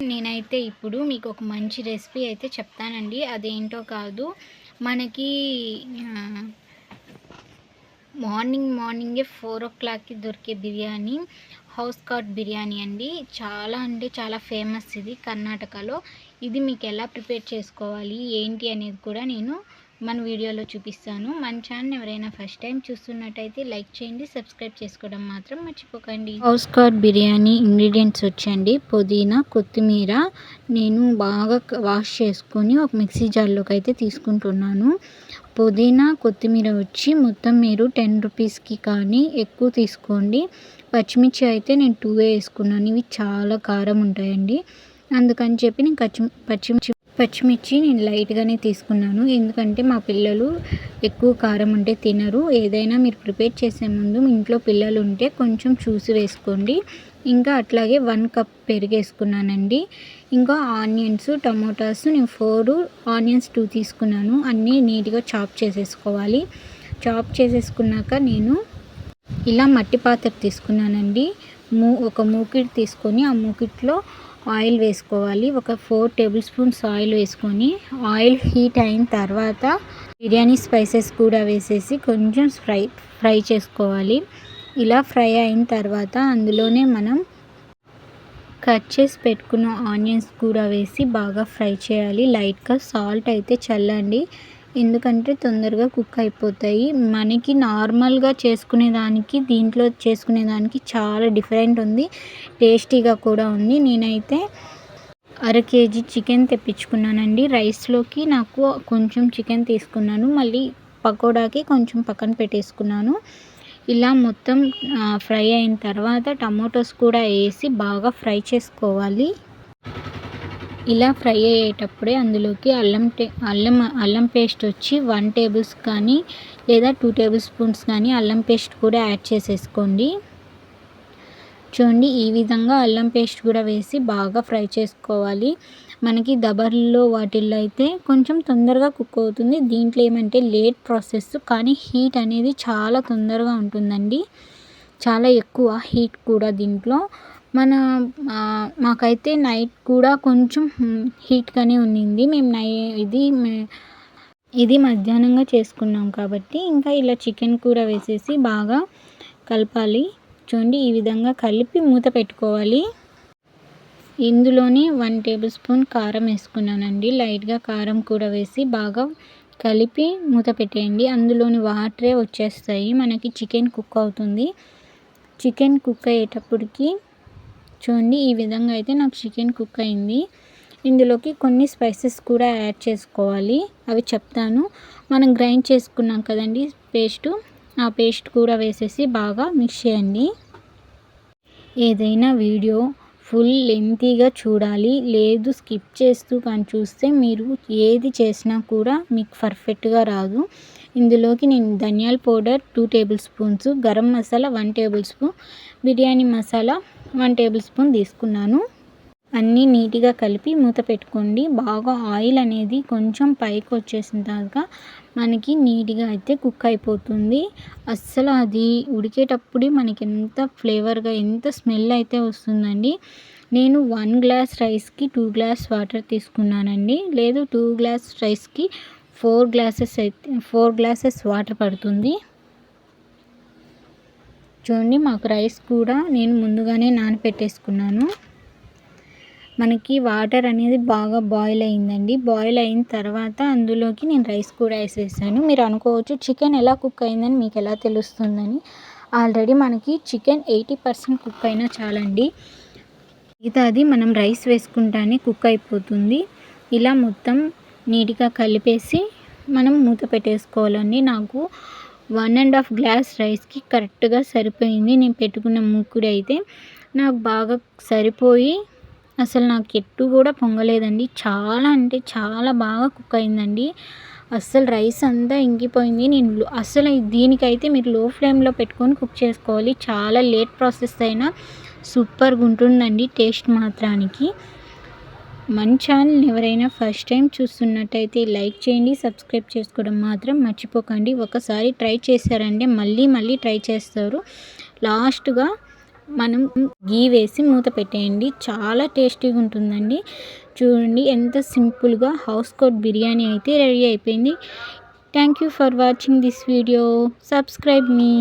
నేనైతే ఇప్పుడు మీకు ఒక మంచి రెసిపీ అయితే చెప్తానండి. అదేంటో కాదు మనకి మార్నింగ్ మార్నింగే ఫోర్ ఓ క్లాక్కి దొరికే బిర్యానీ హౌస్ కాట్ బిర్యానీ అండి. చాలా అంటే చాలా ఫేమస్ ఇది కర్ణాటకలో. ఇది మీకు ఎలా ప్రిపేర్ చేసుకోవాలి ఏంటి అనేది కూడా నేను మన వీడియోలో చూపిస్తాను. మన ఛానల్ ఎవరైనా ఫస్ట్ టైం చూస్తున్నట్టయితే లైక్ చేయండి సబ్స్క్రైబ్ చేసుకోవడం మాత్రం మర్చిపోకండి. హౌస్ కార్డ్ బిర్యానీ ఇంగ్రీడియంట్స్ వచ్చండి. పుదీనా కొత్తిమీర నేను బాగా వాష్ చేసుకొని ఒక మిక్సీ జార్లోకి అయితే తీసుకుంటున్నాను. పుదీనా కొత్తిమీర వచ్చి మొత్తం మీరు టెన్ రూపీస్కి కానీ ఎక్కువ తీసుకోండి. పచ్చిమిర్చి అయితే నేను టూ వేసుకున్నాను. ఇవి చాలా కారం ఉంటాయండి. అందుకని చెప్పి నేను పచ్చి పచ్చిమిర్చి పచ్చిమిర్చి నేను లైట్గానే తీసుకున్నాను. ఎందుకంటే మా పిల్లలు ఎక్కువ కారం ఉంటే తినరు. ఏదైనా మీరు ప్రిపేర్ చేసే ముందు మీ ఇంట్లో పిల్లలు ఉంటే కొంచెం చూసి వేసుకోండి. ఇంకా అట్లాగే వన్ కప్ పెరుగు వేసుకున్నానండి ఇంకా ఆనియన్స్ టమోటాస్ నేను ఫోర్ ఆనియన్స్ టూ తీసుకున్నాను. అన్నీ నీట్గా చాప్ చేసేసుకోవాలి. చాప్ చేసేసుకున్నాక నేను ఇలా మట్టి పాత్ర తీసుకున్నానండి. మూ ఒక మూకిట్ తీసుకొని ఆ మూకిట్లో ఆయిల్ వేసుకోవాలి. ఒక ఫోర్ టేబుల్ స్పూన్స్ ఆయిల్ వేసుకొని ఆయిల్ హీట్ అయిన తర్వాత బిర్యానీ స్పైసెస్ కూడా వేసేసి కొంచెం ఫ్రై ఫ్రై చేసుకోవాలి. ఇలా ఫ్రై అయిన తర్వాత అందులోనే మనం కట్ చేసి పెట్టుకున్న ఆనియన్స్ కూడా వేసి బాగా ఫ్రై చేయాలి. లైట్గా సాల్ట్ అయితే చల్లండి. ఎందుకంటే తొందరగా కుక్ అయిపోతాయి. మనకి నార్మల్గా చేసుకునే దానికి దీంట్లో చేసుకునే దానికి చాలా డిఫరెంట్ ఉంది. టేస్టీగా కూడా ఉంది. నేనైతే అర కేజీ చికెన్ తెప్పించుకున్నానండి. రైస్లోకి నాకు కొంచెం చికెన్ తీసుకున్నాను. మళ్ళీ పకోడాకి కొంచెం పక్కన పెట్టేసుకున్నాను. ఇలా మొత్తం ఫ్రై అయిన తర్వాత టమాటోస్ కూడా వేసి బాగా ఫ్రై చేసుకోవాలి. ఇలా ఫ్రై అయ్యేటప్పుడే అందులోకి అల్లం టే అల్లం అల్లం పేస్ట్ వచ్చి వన్ టేబుల్స్ కానీ లేదా టూ టేబుల్ స్పూన్స్ కానీ అల్లం పేస్ట్ కూడా యాడ్ చేసేసుకోండి. చూడండి ఈ విధంగా అల్లం పేస్ట్ కూడా వేసి బాగా ఫ్రై చేసుకోవాలి. మనకి దబర్లో వాటిల్లో అయితే కొంచెం తొందరగా కుక్ అవుతుంది. దీంట్లో ఏమంటే లేట్ ప్రాసెస్ కానీ హీట్ అనేది చాలా తొందరగా ఉంటుందండి. చాలా ఎక్కువ హీట్ కూడా దీంట్లో. మన మాకైతే నైట్ కూడా కొంచెం హీట్గానే ఉన్నింది మేము నై ఇది ఇది మధ్యాహ్నంగా చేసుకున్నాం కాబట్టి ఇంకా ఇలా చికెన్ కూర వేసేసి బాగా కలపాలి. చూడండి ఈ విధంగా కలిపి మూత పెట్టుకోవాలి. ఇందులోని వన్ టేబుల్ స్పూన్ కారం వేసుకున్నానండి. లైట్గా కారం కూడా వేసి బాగా కలిపి మూత పెట్టేయండి. అందులోని వాటరే వచ్చేస్తాయి. మనకి చికెన్ కుక్ అవుతుంది. చికెన్ కుక్ అయ్యేటప్పటికి చూడండి ఈ విధంగా అయితే నాకు చికెన్ కుక్ అయింది. ఇందులోకి కొన్ని స్పైసెస్ కూడా యాడ్ చేసుకోవాలి. అవి చెప్తాను. మనం గ్రైండ్ చేసుకున్నాం కదండి పేస్టు. ఆ పేస్ట్ కూడా వేసేసి బాగా మిక్స్ చేయండి. ఏదైనా వీడియో ఫుల్ లెంతీగా చూడాలి. లేదు స్కిప్ చేస్తూ కానీ చూస్తే మీరు ఏది చేసినా కూడా మీకు పర్ఫెక్ట్గా రాదు. ఇందులోకి నేను ధనియాల powder two tablespoons garam masala one tablespoon biryani masala one tablespoon తీసుకున్నాను. అన్నీ నీట్గా కలిపి మూత పెట్టుకోండి. బాగా ఆయిల్ అనేది కొంచెం పైకి వచ్చేసిన తర్వాత మనకి నీట్గా అయితే కుక్ అయిపోతుంది. అస్సలు అది ఉడికేటప్పుడే మనకి ఎంత ఫ్లేవర్గా ఎంత స్మెల్ అయితే వస్తుందండి. నేను వన్ గ్లాస్ రైస్కి టూ గ్లాస్ వాటర్ తీసుకున్నానండి. లేదు టూ గ్లాస్ రైస్కి ఫోర్ గ్లాసెస్ అయితే ఫోర్ గ్లాసెస్ వాటర్ పడుతుంది. చూడండి మాకు రైస్ కూడా నేను ముందుగానే నానపెట్టేసుకున్నాను. మనకి వాటర్ అనేది బాగా బాయిల్ అయిందండి. బాయిల్ అయిన తర్వాత అందులోకి నేను రైస్ కూడా వేసేసాను. మీరు అనుకోవచ్చు చికెన్ ఎలా కుక్ అయిందని మీకు ఎలా తెలుస్తుందని. ఆల్రెడీ మనకి చికెన్ ఎయిటీ పర్సెంట్ కుక్ అయినా చాలండి. అది మనం రైస్ వేసుకుంటానే కుక్ అయిపోతుంది. ఇలా మొత్తం నీట్గా కలిపేసి మనం మూత పెట్టేసుకోవాలండి. నాకు వన్ అండ్ హాఫ్ గ్లాస్ రైస్కి కరెక్ట్గా సరిపోయింది. నేను పెట్టుకున్న ముక్కుడు అయితే నాకు బాగా సరిపోయి అసలు నాకు ఎట్టు కూడా పొంగలేదండి. చాలా అంటే చాలా బాగా కుక్ అయిందండి. అస్సలు రైస్ అంతా ఇంకిపోయింది. నేను అసలు దీనికైతే మీరు లో ఫ్లేమ్లో పెట్టుకొని కుక్ చేసుకోవాలి. చాలా లేట్ ప్రాసెస్ అయినా సూపర్గా ఉంటుందండి టేస్ట్ మాత్రానికి. మన ఛానల్ ఎవరైనా ఫస్ట్ టైం చూస్తున్నట్టయితే లైక్ చేయండి సబ్స్క్రైబ్ చేసుకోవడం మాత్రం మర్చిపోకండి. ఒకసారి ట్రై చేశారంటే మళ్ళీ మళ్ళీ ట్రై చేస్తారు. లాస్ట్గా మనం గీ వేసి మూత పెట్టేయండి. చాలా టేస్టీగా ఉంటుందండి. చూడండి ఎంత సింపుల్గా హౌస్ కోట్ బిర్యానీ అయితే రెడీ అయిపోయింది. Thank you for watching this video. Subscribe me.